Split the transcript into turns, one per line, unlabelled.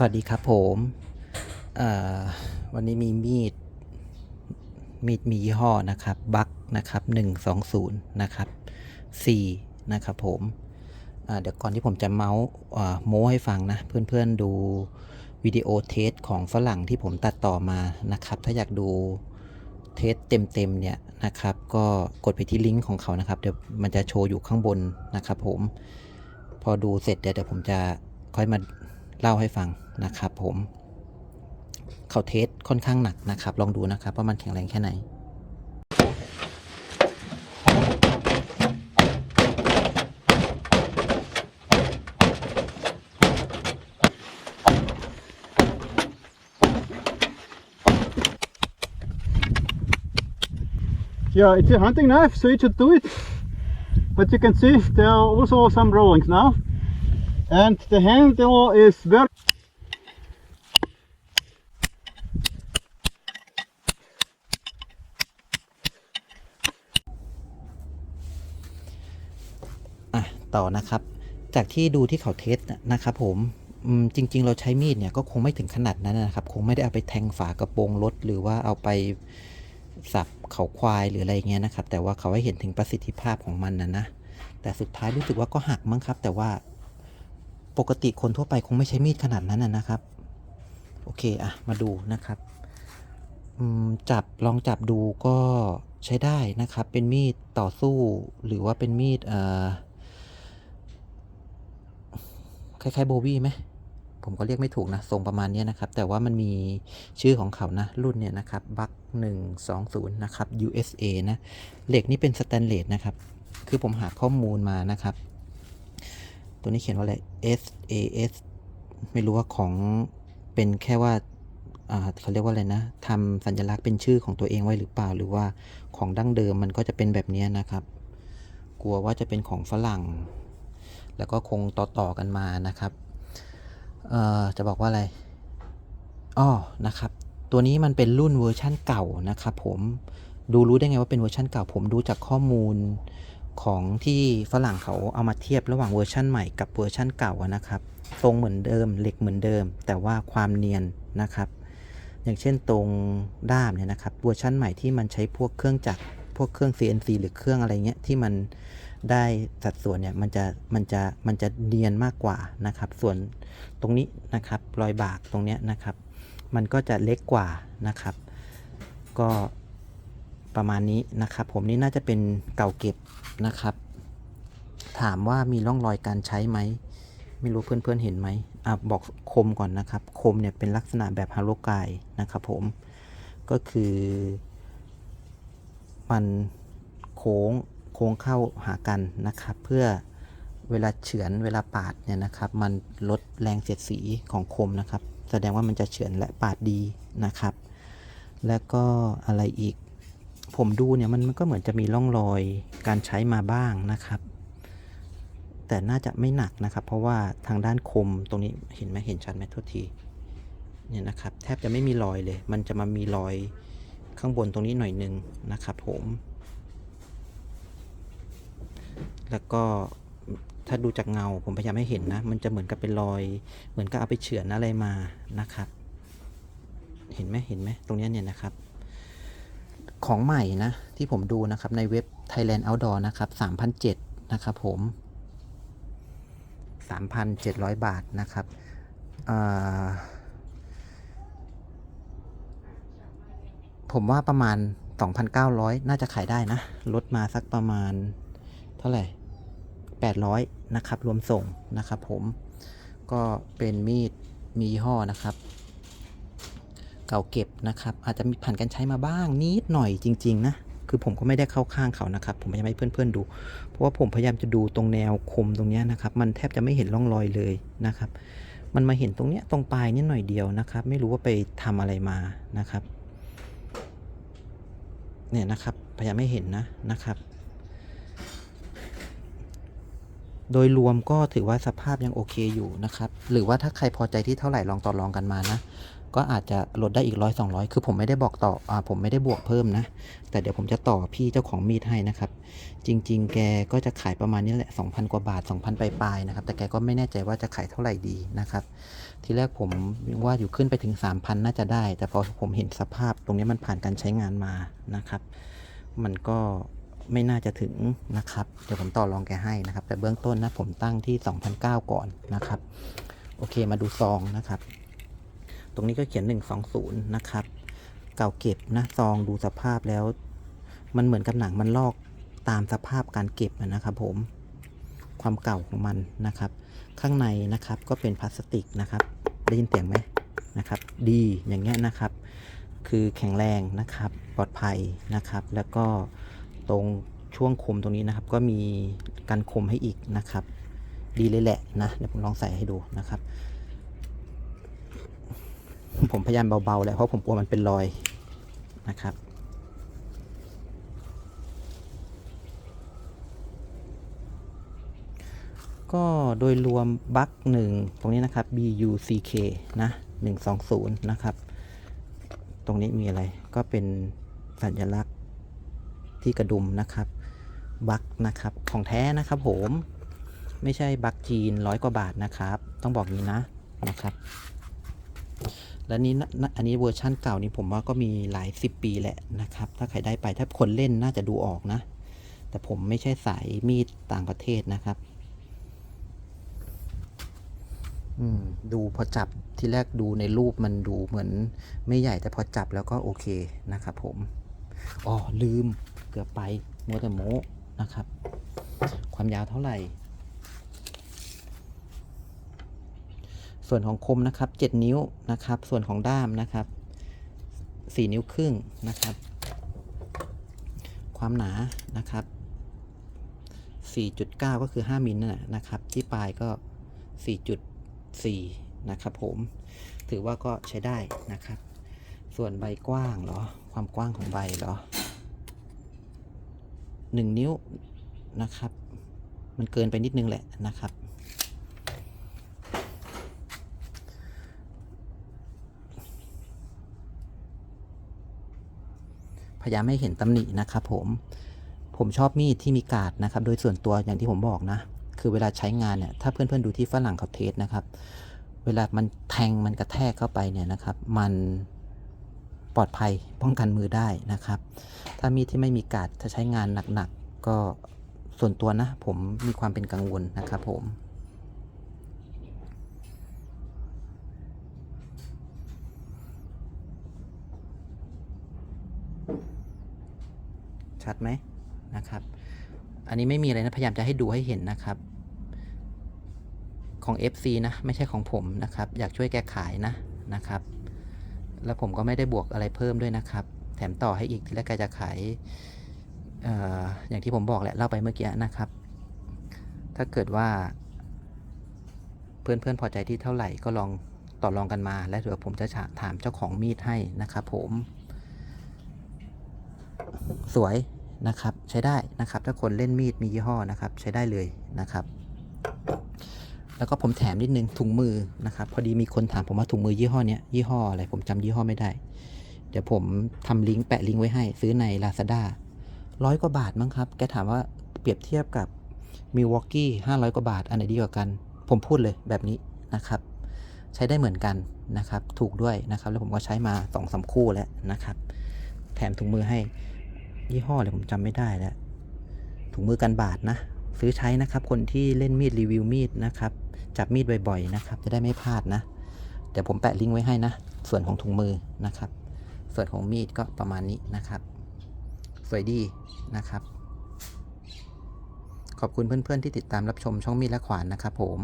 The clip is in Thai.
สวัสดีครับผมวันนี้มีมีด มีดมียี่ห้อนะครับ บัคนะครับ120นย์นะครับ4นะครับผมเดี๋ยวก่อนที่ผมจะเมาส์โม้ให้ฟังนะ เพื่อนๆดูวิดีโอเทสของฝรั่งที่ผมตัดต่อมานะครับ ถ้าอยากดูเทสเต็มๆเนี่ยนะครับ ก็กดไปที่ลิงก์ของเขานะครับ เดี๋ยวมันจะโชว์อยู่ข้างบนนะครับผม พอดูเสร็จเดี๋ยวผมจะค่อยมา เล่าให้ฟังนะครับผมเขาเทสค่อนข้างหนักนะครับ ลองดูนะครับว่ามันแข็งแรงแค่ไหน
Yeah, it's a hunting knife, so you should do it. But you can see there are also some rollings now. And the handle is very
อะต่อนะครับ จากที่ดูที่เขาเทสนะครับผมอืมจริง ๆ เราใช้มีดเนี่ยก็คงไม่ถึงขนาดนั้นนะครับ คงไม่ได้เอาไปแทงฝากระโปรงรถ หรือว่าเอาไปสับเขาควายหรืออะไรเงี้ยนะครับ แต่ว่าเขาให้เห็นถึงประสิทธิภาพของมันนะนะ แต่สุดท้ายรู้สึกว่าก็หักมั้งครับ แต่ว่า ปกติคนทั่วไปคงไม่ใช้มีดขนาดนั้นนะนะครับ โอเคอะมาดูนะครับจับลองจับดูก็ใช้ได้นะครับ เป็นมีดต่อสู้หรือว่าเป็นมีดเออคล้ายๆโบวี่ไหมผมก็เรียกไม่ถูกนะทรงประมาณนี้นะครับ แต่ว่ามันมีชื่อของเขานะ รุ่นเนี่ยนะครับบัคหนึ่งสองศูนย์นะครับ USA นะเหล็กนี่เป็นสแตนเลสนะครับ คือผมหาข้อมูลมานะครับ ตัวนี้เขียนว่าอะไร SAS ไม่รู้ว่าของเป็นแค่ว่าเขาเรียกว่าอะไรนะทำสัญลักษณ์เป็นชื่อของตัวเองไว้หรือเปล่า หรือว่าของดั้งเดิมมันก็จะเป็นแบบนี้นะครับ กลัวว่าจะเป็นของฝรั่ง แล้วก็คงต่อๆกันมานะครับจะบอกว่าอะไรอ้อนะครับ ตัวนี้มันเป็นรุ่นเวอร์ชั่นเก่านะครับผมดูรู้ได้ไงว่าเป็นเวอร์ชั่นเก่าผมดูจากข้อมูล ของที่ฝรั่งเขาเอามาเทียบระหว่างเวอร์ชั่นใหม่กับเวอร์ชั่นเก่านะครับทรงเหมือนเดิมเหล็กเหมือนเดิม แต่ว่าความเนียนนะครับ อย่างเช่นตรงด้ามเนี่ยนะครับเวอร์ชั่นใหม่ที่มันใช้พวกเครื่องจักรพวกเครื่อง CNC หรือเครื่องอะไรเงี้ยที่มันได้สัดส่วนเนี่ยมันจะมันจะมันจะเนียนมากกว่านะครับ ส่วนตรงนี้นะครับรอยบากตรงเนี้ยนะครับ มันก็จะเล็กกว่านะครับ ก็ ประมาณนี้นะครับ ผมนี่น่าจะเป็นเก่าเก็บนะครับ ถามว่ามีร่องรอยการใช้ไหม ไม่รู้เพื่อนๆเห็นไหมอะบอกคมก่อนนะครับ คมเนี่ยเป็นลักษณะแบบฮาโลกายนะครับผมก็คือมันโค้งโค้งเข้าหากันนะครับ เพื่อเวลาเฉือนเวลาปาดเนี่ยนะครับ มันลดแรงเสียดสีของคมนะครับ แสดงว่ามันจะเฉือนและปาดดีนะครับ แล้วก็อะไรอีก ผมดูเนี่ยมันก็เหมือนจะมีร่องรอยการใช้มาบ้างนะครับ แต่น่าจะไม่หนักนะครับ เพราะว่าทางด้านคมตรงนี้เห็นไหมเห็นชัดไหมโทษทีเนี่ยนะครับ แทบจะไม่มีรอยเลย มันจะมามีรอยข้างบนตรงนี้หน่อยหนึงนะครับ ผม แล้วก็ถ้าดูจากเงาผมพยายามให้เห็นนะ มันจะเหมือนกับเป็นรอย เหมือนกับเอาไปเฉือนอะไรมานะครับ เห็นไหมเห็นไหมตรงนี้เนี่ยนะครับ ของใหม่นะ ที่ผมดูนะครับในเว็บ Thailand Outdoor นะครับ3,007นะครับผม 3,700 บาทนะครับผมว่าประมาณ 2,900 น่าจะขายได้นะ ลดมาสักประมาณเท่าไหร่ 800 นะครับ รวมส่งนะครับผม ก็เป็นมีดมียี่ห้อนะครับ เก่าเก็บนะครับ อาจจะมีผ่านการใช้มาบ้างนิดหน่อยจริง ๆ นะ คือผมก็ไม่ได้เข้าข้างเขานะครับ ผมพยายามให้เพื่อนๆดู เพราะว่าผมพยายามจะดูตรงแนวคมตรงเนี้ยนะครับ มันแทบจะไม่เห็นร่องรอยเลยนะครับ มันมาเห็นตรงเนี้ยตรงปลายนิดหน่อยเดียวนะครับ ไม่รู้ว่าไปทำอะไรมานะครับ เนี่ยนะครับ พยายามไม่เห็นนะนะครับโดยรวมก็ถือว่าสภาพยังโอเคอยู่นะครับ หรือว่าถ้าใครพอใจที่เท่าไหร่ลองต่อรองกันมานะ ก็อาจจะลดได้อีกร้อยสองร้อยคือผมไม่ได้บอกต่ออ่าผมไม่ได้บวกเพิ่มนะ แต่เดี๋ยวผมจะต่อพี่เจ้าของมีดให้นะครับ จริง ๆ แกก็จะขายประมาณนี้แหละ 2,000 กว่าบาท 2,000 ปลายๆนะครับ แต่แกก็ไม่แน่ใจว่าจะขายเท่าไหร่ดีนะครับ ทีแรกผมว่าอยู่ขึ้นไปถึง 3,000 น่าจะได้ แต่พอผมเห็นสภาพตรงนี้มันผ่านการใช้งานมานะครับ มันก็ไม่น่าจะถึงนะครับ เดี๋ยวผมต่อรองแกให้นะครับ แต่เบื้องต้นนะผมตั้งที่ 2,009ก่อนนะครับ โอเคมาดูซองนะครับ รงนี้ก็เขียน 120 นะครับ เก่าเก็บนะซองดูสภาพแล้ว มันเหมือนกับหนังมันลอกตามสภาพการเก็บนะครับ ผมความเก่าของมันนะครับ ข้างในนะครับก็เป็นพลาสติกนะครับ ได้ยินเสียงไหมนะครับ ดีอย่างเงี้ยนะครับ คือแข็งแรงนะครับ ปลอดภัยนะครับ แล้วก็ตรงช่วงคมตรงนี้นะครับ ก็มีการคมให้อีกนะครับ ดีเลยแหละนะเดี๋ยวผมลองใส่ให้ดูนะครับ ผมพยายามเบาๆแหละเพราะผมกลัวมันเป็นรอยนะครับ ก็โดยรวมบัคหนึ่งตรงนี้นะครับ BUCK นะ120 นะครับ ตรงนี้มีอะไรก็เป็นสัญลักษณ์ที่กระดุมนะครับบัคนะครับของแท้นะครับผมไม่ใช่บัคจีนร้อยกว่าบาทนะครับ ต้องบอกงี้นะนะครับ และนี้นะนอันนี้เวอร์ชั่นเก่านี่ผมว่าก็มีหลายสิบปีแหละนะครับ ถ้าใครได้ไปถ้าคนเล่นน่าจะดูออกนะ แต่ผมไม่ใช่สายมีดต่างประเทศนะครับ อืม ดูพอจับที่แรกดูในรูปมันดูเหมือนไม่ใหญ่แต่พอจับแล้วก็โอเคนะครับผมอ๋อลืมเกือบไปมัวแต่โมนะครับ ความยาวเท่าไหร่ ส่วนของคมนะครับ 7 นิ้วนะครับ ส่วนของด้ามนะครับ 4 นิ้วครึ่งนะครับ ความหนานะครับ 4.9 ก็คือ 5มิลน่ะนะครับ ที่ปลายก็ 4.4 นะครับผม ถือว่าก็ใช้ได้นะครับ ส่วนใบกว้างเหรอ ความกว้างของใบเหรอ 1 นิ้วนะครับ มันเกินไปนิดนึงแหละนะครับ ยายามให้เห็นตำหนินะครับผม ผมชอบมีดที่มีกาดนะครับ โดยส่วนตัวอย่างที่ผมบอกนะ คือเวลาใช้งานเนี่ย ถ้าเพื่อนๆดูที่ฝรั่งเขาเทสนะครับ เวลามันแทงมันกระแทกเข้าไปเนี่ยนะครับ มันปลอดภัยป้องกันมือได้นะครับ ถ้ามีดที่ไม่มีกาดถ้าใช้งานหนักๆก็ส่วนตัวนะ ผมมีความเป็นกังวลนะครับผม ชัดไหมนะครับ อันนี้ไม่มีอะไรนะ พยายามจะให้ดูให้เห็นนะครับ ของ FC นะ ไม่ใช่ของผมนะครับ อยากช่วยแกขายนะนะครับ แล้วผมก็ไม่ได้บวกอะไรเพิ่มด้วยนะครับ แถมต่อให้อีกทีแรกแกจะขายอออย่างที่ผมบอกแหละเล่าไปเมื่อกี้นะครับ ถ้าเกิดว่าเพื่อนๆพอใจที่เท่าไหร่ก็ลองต่อรองกันมา และเดี๋ยวผมจะถามเจ้าของมีดให้นะครับผม สวยนะครับใช้ได้นะครับ ถ้าคนเล่นมีดมียี่ห้อนะครับ ใช้ได้เลยนะครับ แล้วก็ผมแถมนิดนึงถุงมือนะครับ พอดีมีคนถามผมว่าถุงมือยี่ห้อเนี้ยยี่ห้ออะไรผมจำยี่ห้อไม่ได้ เดี๋ยวผมทำลิงก์แปะลิงก์ไว้ให้ ซื้อใน Lazada ร้อยกว่าบาทมั้งครับ แกถามว่าเปรียบเทียบกับ Milwaukee 500กว่าบาท อันไหนดีกว่ากัน ผมพูดเลยแบบนี้นะครับ ใช้ได้เหมือนกันนะครับ ถูกด้วยนะครับ แล้วผมก็ใช้มา2องสาคู่แล้วนะครับ แถมถุงมือให้ ยี่ห้ออะไรผมจำไม่ได้แล้ว ถุงมือกันบาดนะ ซื้อใช้นะครับ คนที่เล่นมีดรีวิวมีดนะครับ จับมีดบ่อยๆนะครับ จะได้ไม่พลาดนะ เดี๋ยวผมแปะลิงก์ไว้ให้นะ ส่วนของถุงมือนะครับ ส่วนของมีดก็ประมาณนี้นะครับ สวยดีนะครับ ขอบคุณเพื่อนๆที่ติดตามรับชมช่องมีดและขวานนะครับผม